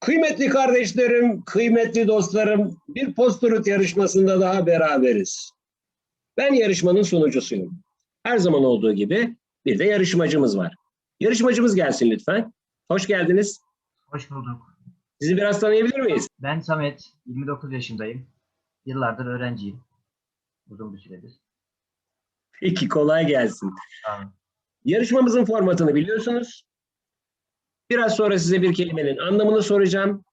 Kıymetli kardeşlerim, kıymetli dostlarım, bir posturut yarışmasında daha beraberiz. Ben yarışmanın sunucusuyum. Her zaman olduğu gibi bir de yarışmacımız var. Yarışmacımız gelsin lütfen. Hoş geldiniz. Hoş bulduk. Sizi biraz tanıyabilir miyiz? Ben Samet, 29 yaşındayım. Yıllardır öğrenciyim. Uzun bir süredir. Peki kolay gelsin. Tamam. Yarışmamızın formatını biliyorsunuz. Biraz sonra size bir kelimenin anlamını soracağım.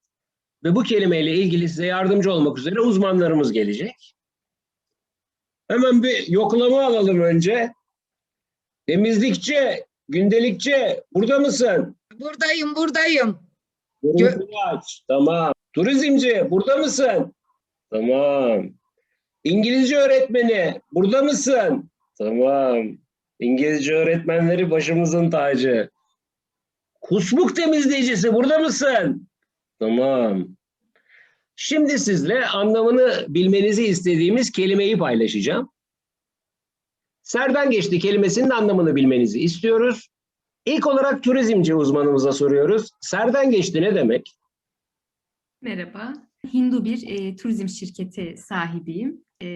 Ve bu kelimeyle ilgili size yardımcı olmak üzere uzmanlarımız gelecek. Hemen bir yoklama alalım önce. Temizlikçi, gündelikçi, burada mısın? Buradayım, buradayım. Görüntülü aç. Tamam. Turizmci, burada mısın? Tamam. İngilizce öğretmeni, burada mısın? Tamam. İngilizce öğretmenleri başımızın tacı. Kusmuk temizleyicisi, burada mısın? Tamam. Şimdi sizle anlamını bilmenizi istediğimiz kelimeyi paylaşacağım. Serden geçti kelimesinin anlamını bilmenizi istiyoruz. İlk olarak turizmci uzmanımıza soruyoruz. Serden geçti ne demek? Merhaba. Hindu bir e, turizm şirketi sahibiyim. E,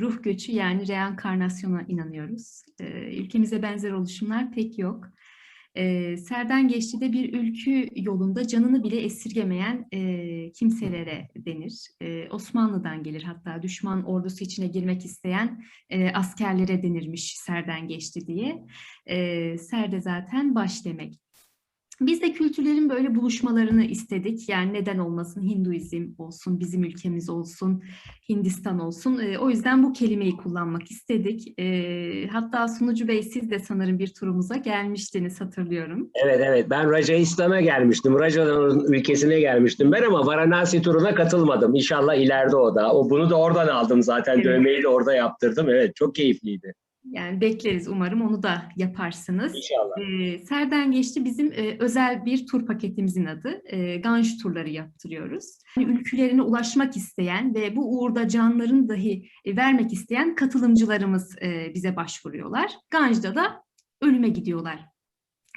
ruh göçü yani reenkarnasyona inanıyoruz. E, ülkemize benzer oluşumlar pek yok. E, Serden Geçti'de bir ülkü yolunda canını bile esirgemeyen e, kimselere denir. E, Osmanlı'dan gelir hatta düşman ordusu içine girmek isteyen e, askerlere denirmiş Serden Geçti diye. E, Serde zaten baş demek. Biz de kültürlerin böyle buluşmalarını istedik. Yani neden olmasın Hinduizm olsun, bizim ülkemiz olsun, Hindistan olsun. Ee, o yüzden bu kelimeyi kullanmak istedik. Ee, hatta sunucu bey siz de sanırım bir turumuza gelmiştiniz hatırlıyorum. Evet evet ben Rajasthan'a gelmiştim. Rajasthan ülkesine gelmiştim ben ama Varanasi turuna katılmadım. İnşallah ileride o da. O bunu da oradan aldım zaten. Evet. Dövmeyi de orada yaptırdım. Evet çok keyifliydi. Yani bekleriz umarım onu da yaparsınız. İnşallah. Ee, Serden geçti bizim e, özel bir tur paketimizin adı. E, Ganj turları yaptırıyoruz. Yani ülkülerine ulaşmak isteyen ve bu uğurda canlarını dahi e, vermek isteyen katılımcılarımız e, bize başvuruyorlar. Ganj'da da ölüme gidiyorlar.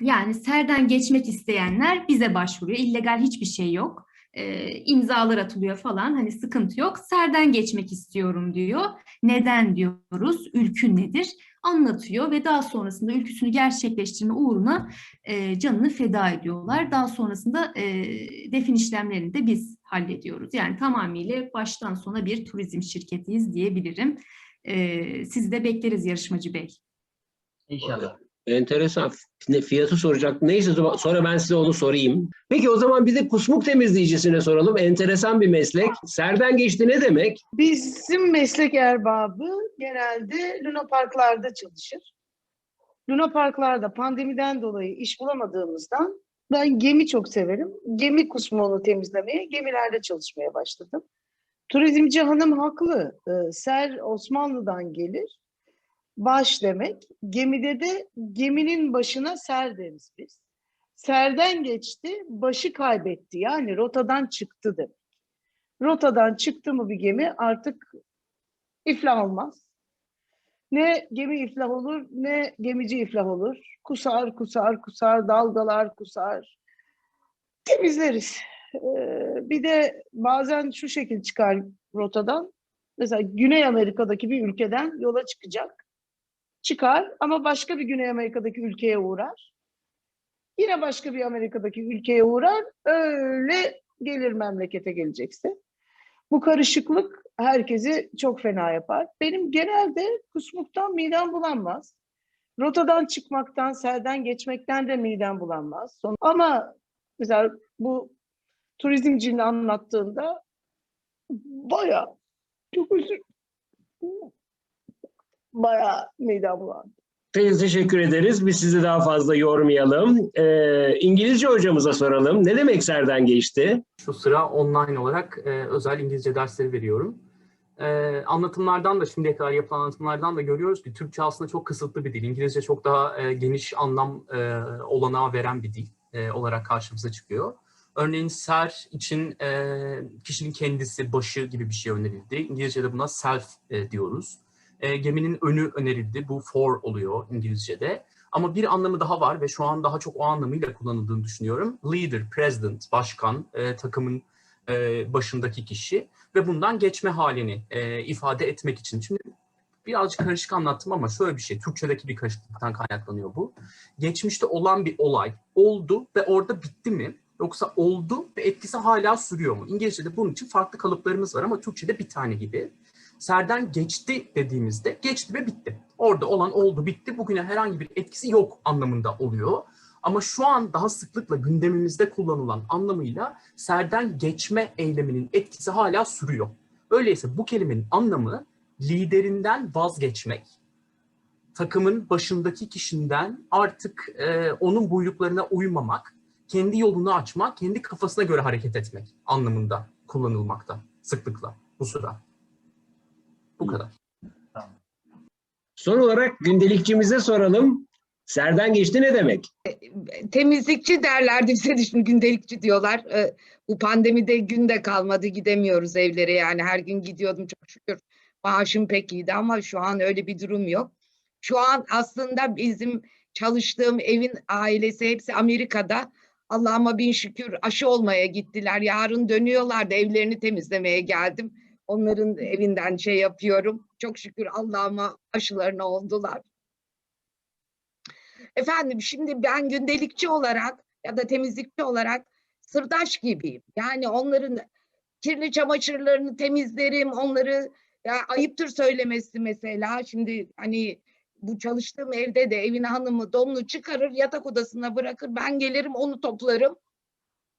Yani Serden geçmek isteyenler bize başvuruyor. İllegal hiçbir şey yok. E, imzalar atılıyor falan hani sıkıntı yok. Serden geçmek istiyorum diyor. Neden diyoruz? Ülkün nedir? Anlatıyor ve daha sonrasında ülküsünü gerçekleştirme uğruna e, canını feda ediyorlar. Daha sonrasında e, defin işlemlerini de biz hallediyoruz. Yani tamamıyla baştan sona bir turizm şirketiyiz diyebilirim. E, sizi de bekleriz yarışmacı bey. İnşallah. Enteresan. Fiyatı soracaktım. Neyse sonra ben size onu sorayım. Peki o zaman bir de kusmuk temizleyicisine soralım. Enteresan bir meslek. Serden geçti ne demek? Bizim meslek erbabı genelde Luna Parklarda çalışır. Luna Parklarda pandemiden dolayı iş bulamadığımızdan ben gemi çok severim. Gemi kusmuğunu temizlemeye, gemilerde çalışmaya başladım. Turizmci hanım haklı. Ee, Ser Osmanlı'dan gelir. Baş demek. Gemide de geminin başına ser deriz biz. Serden geçti, başı kaybetti. Yani rotadan çıktı demek. Rotadan çıktı mı bir gemi artık iflah olmaz. Ne gemi iflah olur ne gemici iflah olur. Kusar, kusar, kusar, dalgalar kusar. Temizleriz. Ee, bir de bazen şu şekil çıkar rotadan. Mesela Güney Amerika'daki bir ülkeden yola çıkacak. Çıkar ama başka bir Güney Amerika'daki ülkeye uğrar. Yine başka bir Amerika'daki ülkeye uğrar. Öyle gelir memlekete gelecekse. Bu karışıklık herkesi çok fena yapar. Benim genelde kusmuktan midem bulanmaz. Rotadan çıkmaktan, selden geçmekten de midem bulanmaz. Ama mesela bu turizmcinin anlattığında bayağı çok özür bayağı midem bulandı. Te- Teşekkür ederiz. Biz sizi daha fazla yormayalım. Ee, İngilizce hocamıza soralım. Ne demek serden geçti? Şu sıra online olarak e, özel İngilizce dersleri veriyorum. E, anlatımlardan da şimdiye kadar yapılan anlatımlardan da görüyoruz ki Türkçe aslında çok kısıtlı bir dil. İngilizce çok daha e, geniş anlam e, olanağı veren bir dil e, olarak karşımıza çıkıyor. Örneğin ser için e, kişinin kendisi, başı gibi bir şey önerildi. İngilizce'de buna self e, diyoruz. E, geminin önü önerildi. Bu for oluyor İngilizce'de. Ama bir anlamı daha var ve şu an daha çok o anlamıyla kullanıldığını düşünüyorum. Leader, president, başkan, e, takımın e, başındaki kişi ve bundan geçme halini e, ifade etmek için. Şimdi birazcık karışık anlattım ama şöyle bir şey, Türkçedeki bir karışıklıktan kaynaklanıyor bu. Geçmişte olan bir olay oldu ve orada bitti mi? Yoksa oldu ve etkisi hala sürüyor mu? İngilizce'de bunun için farklı kalıplarımız var ama Türkçe'de bir tane gibi. Serden geçti dediğimizde geçti ve bitti. Orada olan oldu bitti bugüne herhangi bir etkisi yok anlamında oluyor. Ama şu an daha sıklıkla gündemimizde kullanılan anlamıyla serden geçme eyleminin etkisi hala sürüyor. Öyleyse bu kelimenin anlamı liderinden vazgeçmek, takımın başındaki kişiden artık e, onun buyruklarına uymamak, kendi yolunu açmak, kendi kafasına göre hareket etmek anlamında kullanılmakta sıklıkla bu sıra. Bu kadar. Tamam. Son olarak gündelikçimize soralım. Serden geçti ne demek? temizlikçi derlerdi bize de şimdi gündelikçi diyorlar. Ee, bu pandemide gün de kalmadı gidemiyoruz evlere yani her gün gidiyordum çok şükür. Maaşım pek iyiydi ama şu an öyle bir durum yok. Şu an aslında bizim çalıştığım evin ailesi hepsi Amerika'da. Allah'ıma bin şükür aşı olmaya gittiler. Yarın dönüyorlar da evlerini temizlemeye geldim. Onların evinden şey yapıyorum. Çok şükür Allah'ıma aşılarına oldular. Efendim şimdi ben gündelikçi olarak ya da temizlikçi olarak sırdaş gibiyim. Yani onların kirli çamaşırlarını temizlerim, onları ya ayıptır söylemesi mesela. Şimdi hani bu çalıştığım evde de evin hanımı donunu çıkarır, yatak odasına bırakır. Ben gelirim onu toplarım.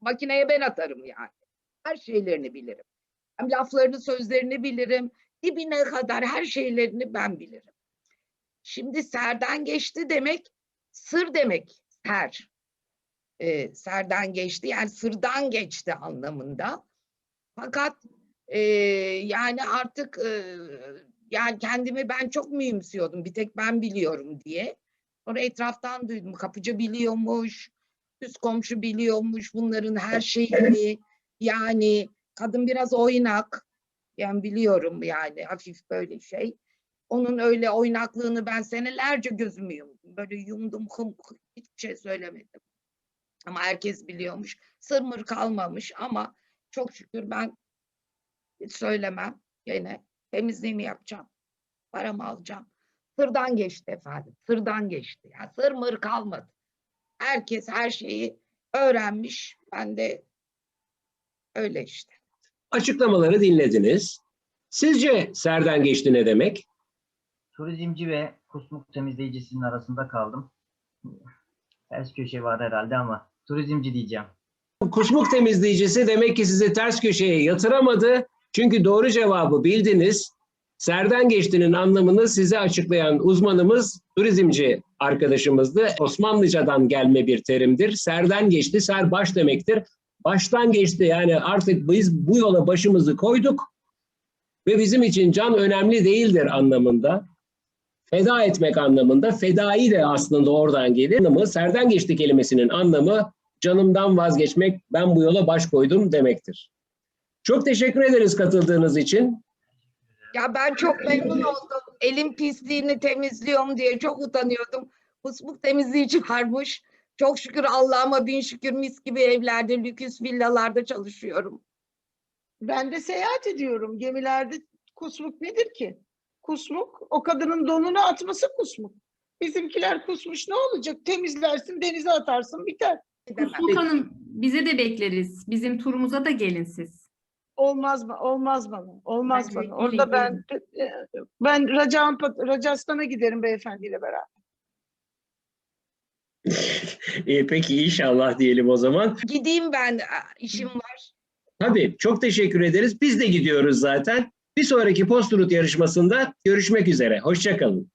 Makineye ben atarım yani. Her şeylerini bilirim. Hem laflarını, sözlerini bilirim. Dibine kadar her şeylerini ben bilirim. Şimdi serden geçti demek sır demek ser. Ee, serden geçti yani sırdan geçti anlamında. Fakat e, yani artık e, yani kendimi ben çok mühimsiyordum. Bir tek ben biliyorum diye. Sonra etraftan duydum. Kapıcı biliyormuş. Üst komşu biliyormuş bunların her şeyini. Yani kadın biraz oynak. Yani biliyorum yani hafif böyle şey. Onun öyle oynaklığını ben senelerce gözümü yumdum. Böyle yumdum, hım, hiçbir şey söylemedim. Ama herkes biliyormuş. Sırmır kalmamış ama çok şükür ben söylemem. Gene temizliğimi yapacağım. Paramı alacağım. Sırdan geçti efendim. Sırdan geçti. Ya sırmır kalmadı. Herkes her şeyi öğrenmiş. Ben de öyle işte. Açıklamaları dinlediniz. Sizce serden geçti ne demek? Turizmci ve kusmuk temizleyicisinin arasında kaldım. Ters köşe var herhalde ama turizmci diyeceğim. Kusmuk temizleyicisi demek ki sizi ters köşeye yatıramadı. Çünkü doğru cevabı bildiniz. Serden geçtiğinin anlamını size açıklayan uzmanımız turizmci arkadaşımızdı. Osmanlıcadan gelme bir terimdir. Serden geçti, ser baş demektir. Baştan geçti yani artık biz bu yola başımızı koyduk ve bizim için can önemli değildir anlamında. Feda etmek anlamında. Fedai de aslında oradan gelir. Anlamı, serden geçti kelimesinin anlamı canımdan vazgeçmek, ben bu yola baş koydum demektir. Çok teşekkür ederiz katıldığınız için. Ya ben çok memnun oldum. Elim pisliğini temizliyorum diye çok utanıyordum. Kusmuk temizleyici varmış. Çok şükür Allah'ıma bin şükür mis gibi evlerde, lüküs villalarda çalışıyorum. Ben de seyahat ediyorum. Gemilerde kusmuk nedir ki? Kusmuk, o kadının donunu atması kusmuk. Bizimkiler kusmuş ne olacak? Temizlersin, denize atarsın, biter. Kusmuk Hanım bize de bekleriz. Bizim turumuza da gelin siz. Olmaz mı? Olmaz bana. Olmaz Bence bana. Orada ben ben Racan Racastan'a giderim beyefendiyle beraber. Ee, peki inşallah diyelim o zaman. Gideyim ben, işim var. Tabii çok teşekkür ederiz. Biz de gidiyoruz zaten. Bir sonraki Postrut yarışmasında görüşmek üzere. Hoşçakalın.